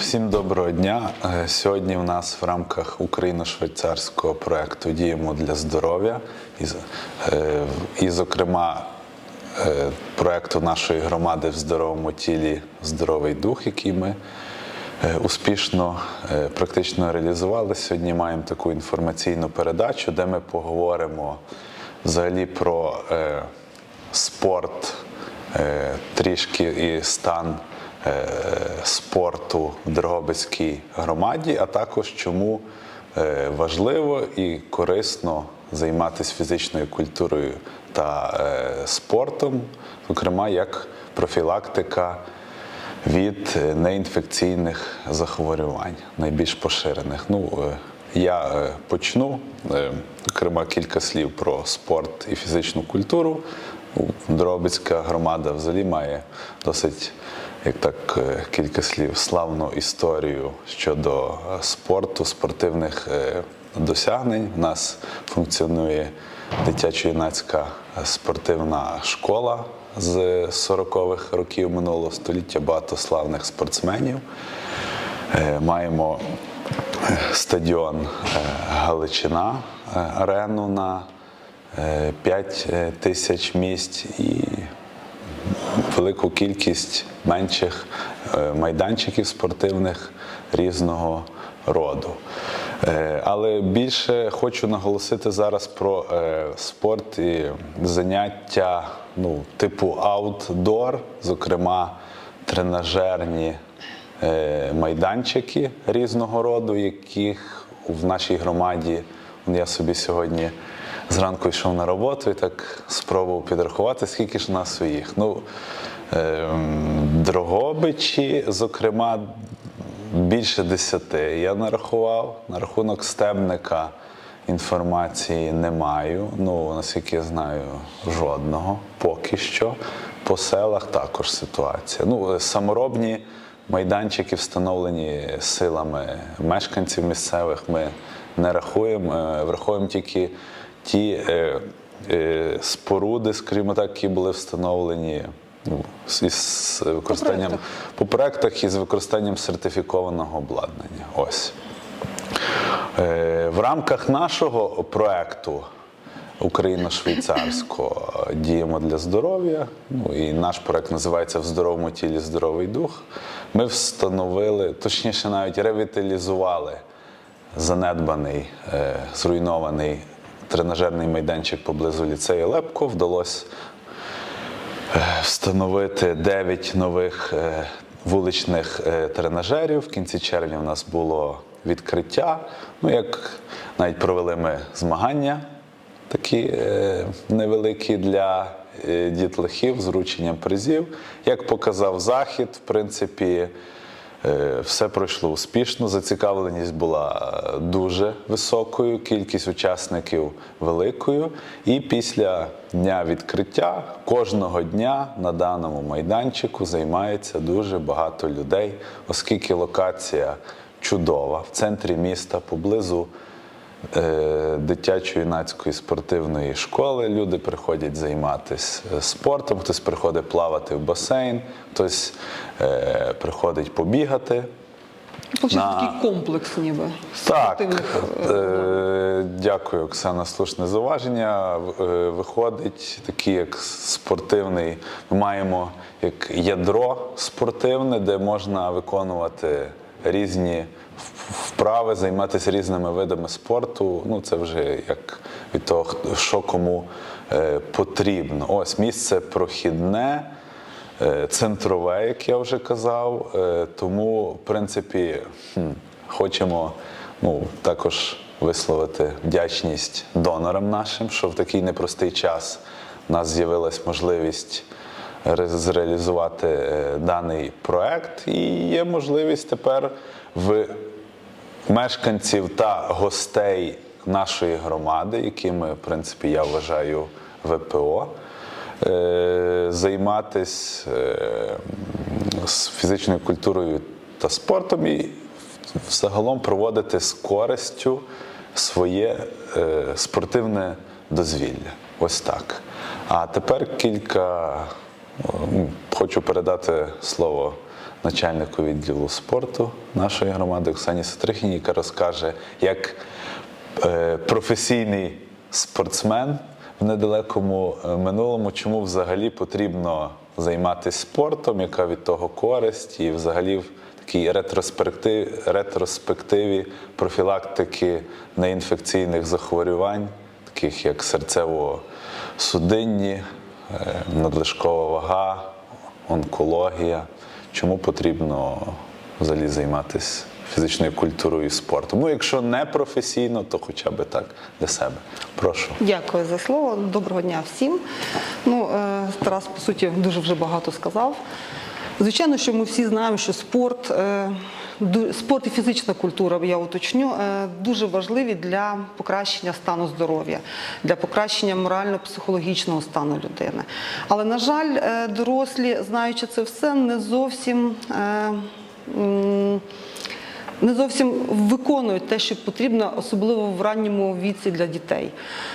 Всім доброго дня. Е, Сьогодні в нас в рамках україно-швейцарського проекту Діємо для здоров'я і, е, зокрема, е, проекту нашої громади в здоровому тілі Здоровий дух, який ми успішно практично реалізували. Сьогодні маємо таку інформаційну передачу, де ми поговоримо взагалі про спорт, трішки і стан спорту в Дрогобицькій громаді, а також чому е, важливо і корисно займатися фізичною культурою та е, спортом, зокрема як профілактика від е, неінфекційних захворювань, найбільш поширених. Ну, е, я е, почну, е, зокрема, кілька слів про спорт і фізичну культуру. Дробицька громада взагалі має досить, як так, е, кілька слів, славну історію щодо е, спорту, спортивних е, досягнень. У нас функціонує дитячо-юнацька спортивна школа з 40-х років минулого століття, багато славних спортсменів. Маємо стадіон Галичина, арену на 5 тисяч місць і велику кількість менших е, майданчиків спортивних різного роду. Е, Але більше хочу наголосити зараз про е, спорт і заняття ну, типу аутдор, зокрема тренажерні майданчики різного роду, яких в нашій громаді я собі сьогодні зранку йшов на роботу і так спробував підрахувати, скільки ж нас своїх. Ну, ем, Дрогобичі, зокрема, більше десяти. Я нарахував. На рахунок стебника інформації не маю. Ну, наскільки я знаю, жодного поки що. По селах також ситуація. Ну, е, саморобні майданчики встановлені силами мешканців місцевих. Ми не рахуємо, е, враховуємо тільки ті е, е, споруди, скажімо так, які були встановлені ну, з- із використанням проектах. по проектах із використанням сертифікованого обладнання. Ось. Е, В рамках нашого проекту Україно-швейцарського діємо для здоров'я. Ну і наш проект називається В здоровому тілі здоровий дух. Ми встановили, точніше, навіть ревіталізували занедбаний, е, зруйнований тренажерний майданчик поблизу ліцею Лепко. Вдалося е, встановити 9 нових е, вуличних е, тренажерів. В кінці червня в нас було відкриття. Ну, як навіть провели ми змагання такі невеликі для дітлахів з врученням призів. Як показав захід, в принципі, Все пройшло успішно. Зацікавленість була е, дуже високою, кількість учасників великою. І після дня відкриття кожного дня на даному майданчику займається дуже багато людей, оскільки локація чудова в центрі міста поблизу е, дитячо-юнацької спортивної школи. Люди приходять займатися е, спортом, хтось приходить плавати в басейн, хтось е, приходить побігати. Получився На- такий комплекс ніби Так, спортивних. е, дякую, Оксана. Слушне зауваження. Е, Виходить такий як спортивний. Ми маємо як ядро спортивне, де можна виконувати різні вправи, займатися різними видами спорту. Ну, це вже як від того, що кому е, потрібно. Ось місце прохідне. Е, центрове, як я вже казав. Е, Тому, в принципі, хочемо ну, також висловити вдячність донорам нашим, що в такий непростий час у нас з'явилась можливість зреалізувати даний проект, і є можливість тепер в мешканців та гостей нашої громади, якими, в принципі, я вважаю ВПО, е, займатися фізичною культурою та спортом і загалом проводити з користю своє е, спортивне дозвілля. Ось так. А тепер кілька. хочу передати слово начальнику відділу спорту нашої громади Оксані Сатрихіні, яка розкаже, як е, професійний спортсмен в недалекому е, минулому, чому взагалі потрібно займатися спортом, яка від того користь, і взагалі в такій ретроспективі, ретроспективі профілактики неінфекційних захворювань, таких як серцево-судинні, е, надлишкова вага, онкологія. Чому потрібно взагалі займатися фізичною культурою і спортом? Ну, якщо не професійно, то хоча б так для себе. Прошу. Дякую за слово. Доброго дня всім. Ну, е, Тарас, по суті, дуже вже багато сказав. Звичайно, що ми всі знаємо, що спорт, е, спорт і фізична культура, я уточню, е, дуже важливі для покращення стану здоров'я, для покращення морально-психологічного стану людини. Але, на жаль, е, дорослі, знаючи це все, не зовсім. Не зовсім виконують те, що потрібно, особливо в ранньому віці для дітей.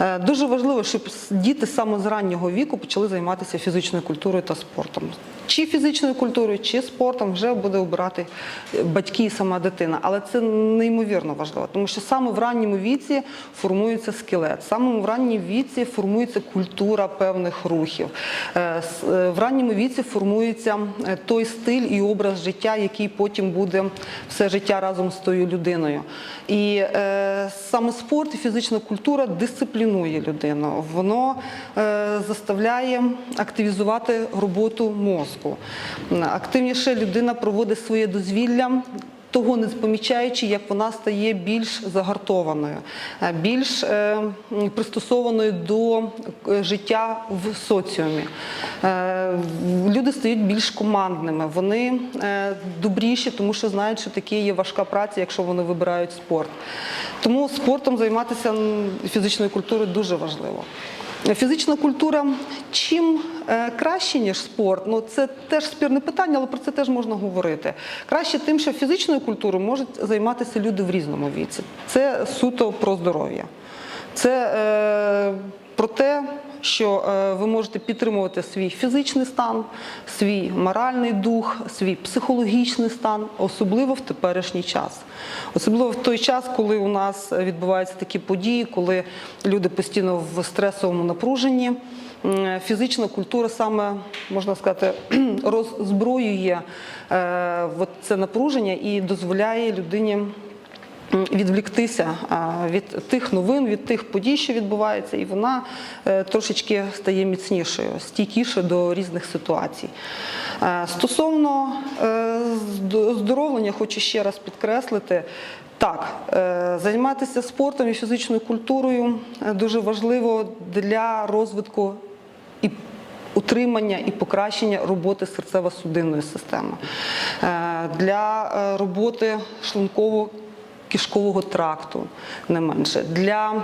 Е, Дуже важливо, щоб діти саме з раннього віку почали займатися фізичною культурою та спортом. Чи фізичною культурою, чи спортом вже буде обирати е, батьки і сама дитина. Але це неймовірно важливо, тому що саме в ранньому віці формується скелет, саме в ранньому віці формується культура певних рухів. Е, В ранньому віці формується той стиль і образ життя, який потім буде все життя разом з тою людиною. І е, саме спорт і фізична культура дисциплінує людину. Воно е, заставляє активізувати роботу мозку. Активніше людина проводить своє дозвілля. Того не помічаючи, як вона стає більш загартованою, е, більш е, пристосованою до е, життя в соціумі. Люди стають більш командними, вони добріші, тому що знають, що таке є важка праця, якщо вони вибирають спорт. Тому спортом займатися фізичною культурою дуже важливо. Фізична культура чим е, краще, ніж спорт, ну це теж спірне питання, але про це теж можна говорити. Краще тим, що фізичною культурою можуть займатися люди в різному віці. Це суто про здоров'я. Це е, про те, що е, ви можете підтримувати свій фізичний стан, свій моральний дух, свій психологічний стан, особливо в теперішній час. Особливо в той час, коли у нас відбуваються такі події, коли люди постійно в стресовому напруженні. Фізична культура саме можна сказати роззброює е, це напруження і дозволяє людині відвліктися від тих новин, від тих подій, що відбуваються, і вона е, трошечки стає міцнішою, стійкішою до різних ситуацій. Е, Стосовно е, здо- оздоровлення, хочу ще раз підкреслити. Так, займатися спортом і фізичною культурою дуже важливо для розвитку і утримання і покращення роботи серцево-судинної системи, для роботи шлунково кишкового тракту, не менше, для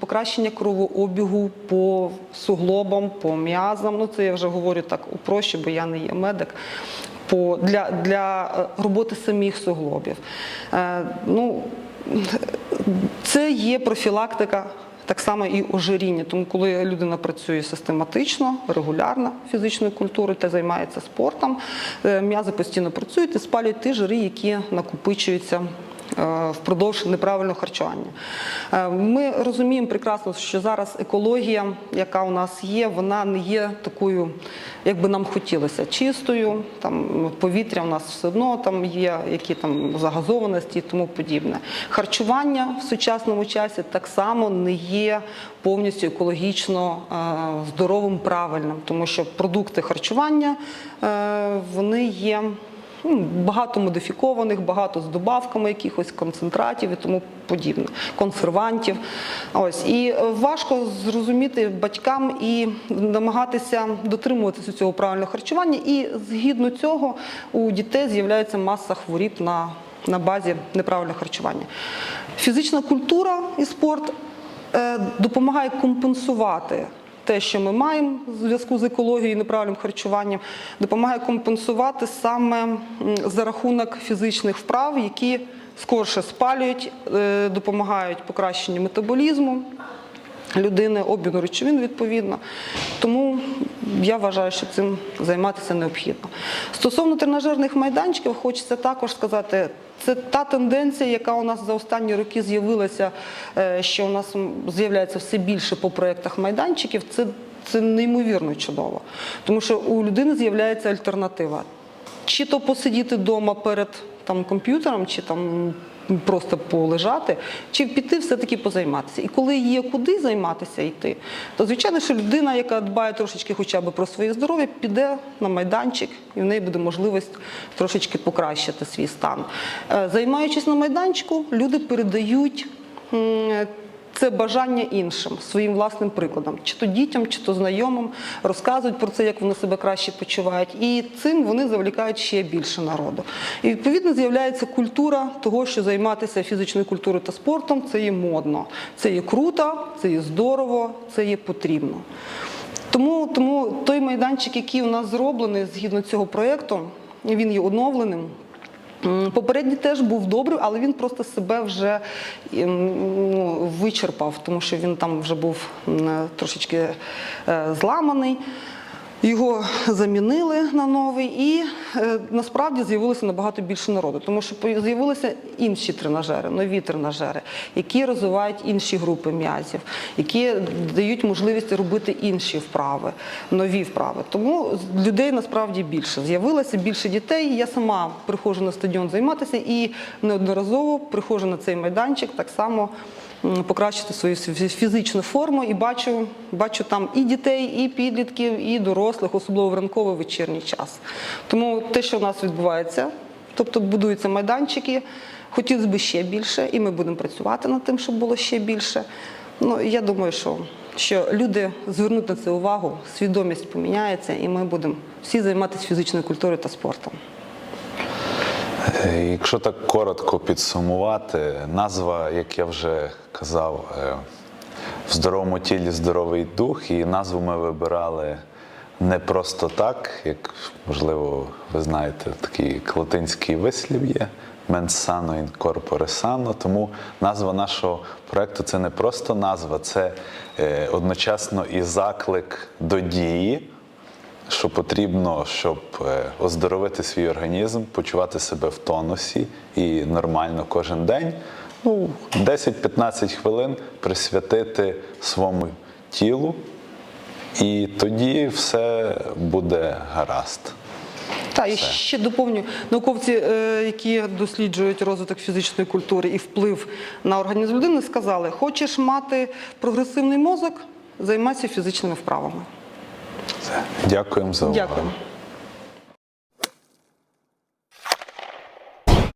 покращення кровообігу по суглобам, по м'язам. Ну це я вже говорю так упроще, бо я не є медик. По, для, для е, роботи самих суглобів. Е, ну, це є профілактика так само і ожиріння. Тому, коли людина працює систематично, регулярно фізичною культурою та займається спортом, е, м'язи постійно працюють і спалюють ті жири, які накопичуються. Е, Впродовж неправильного харчування. Е, Ми розуміємо прекрасно, що зараз екологія, яка у нас є, вона не є такою, як би нам хотілося, чистою. Там повітря у нас все одно там є, які там загазованості і тому подібне. Харчування в сучасному часі так само не є повністю екологічно е, здоровим, правильним, тому що продукти харчування вони є. Ну, Багато модифікованих, багато з добавками якихось концентратів і тому подібне, консервантів. Ось і е, важко зрозуміти батькам і намагатися дотримуватися цього правильного харчування. І згідно цього у дітей з'являється маса хворіб на, на базі неправильного харчування. Фізична культура і спорт е, допомагає компенсувати те, що ми маємо в зв'язку з екологією і неправильним харчуванням, допомагає компенсувати саме за рахунок фізичних вправ, які скорше спалюють, е, допомагають покращенню метаболізму людини, обміну речовин відповідно. Тому я вважаю, що цим займатися необхідно. Стосовно тренажерних майданчиків, хочеться також сказати, це та тенденція, яка у нас за останні роки з'явилася, е, що у нас з'являється все більше по проєктах майданчиків. Це, це неймовірно чудово, тому що у людини з'являється альтернатива. Чи то посидіти вдома перед там, комп'ютером, чи там просто полежати, чи піти все-таки позайматися. І коли є куди займатися йти, то звичайно, що людина, яка дбає трошечки хоча б про своє здоров'я, піде на майданчик, і в неї буде можливість трошечки покращити свій стан. Е, Займаючись на майданчику, люди передають. Це бажання іншим своїм власним прикладом, чи то дітям, чи то знайомим, розказують про це, як вони себе краще почувають, і цим вони завлікають ще більше народу. І відповідно з'являється культура того, що займатися фізичною культурою та спортом це є модно, це є круто, це є здорово, це є потрібно. Тому, тому той майданчик, який у нас зроблений згідно цього проєкту, він є оновленим. Попередній теж був добрий, але він просто себе вже ем, ну, вичерпав, тому що він там вже був трошечки е, зламаний. Його замінили на новий, і е, насправді з'явилося набагато більше народу, тому що з'явилися інші тренажери, нові тренажери, які розвивають інші групи м'язів, які дають можливість робити інші вправи, нові вправи. Тому людей насправді більше. З'явилося більше дітей. Я сама приходжу на стадіон займатися і неодноразово приходжу на цей майданчик так само покращити свою фізичну форму і бачу, бачу там і дітей, і підлітків, і дорослих, особливо в ранковий вечірній час. Тому те, що в нас відбувається, тобто будуються майданчики, хотілося б ще більше, і ми будемо працювати над тим, щоб було ще більше. Ну, я думаю, що, що люди звернуть на це увагу, свідомість поміняється, і ми будемо всі займатися фізичною культурою та спортом. Е, Якщо так коротко підсумувати, назва, як я вже казав, е, в здоровому тілі здоровий дух, і назву ми вибирали не просто так, як можливо ви знаєте, такий латинський вислів є. In corpore sano. Тому назва нашого проекту це не просто назва, це е, одночасно і заклик до дії що потрібно, щоб е, оздоровити свій організм, почувати себе в тонусі і нормально кожен день. Ну, 10-15 хвилин присвятити своєму тілу, і тоді все буде гаразд. Так, і ще доповню науковці, е, які досліджують розвиток фізичної культури і вплив на організм людини, сказали: хочеш мати прогресивний мозок, займайся фізичними вправами. Дякуємо за увагу. Дякую.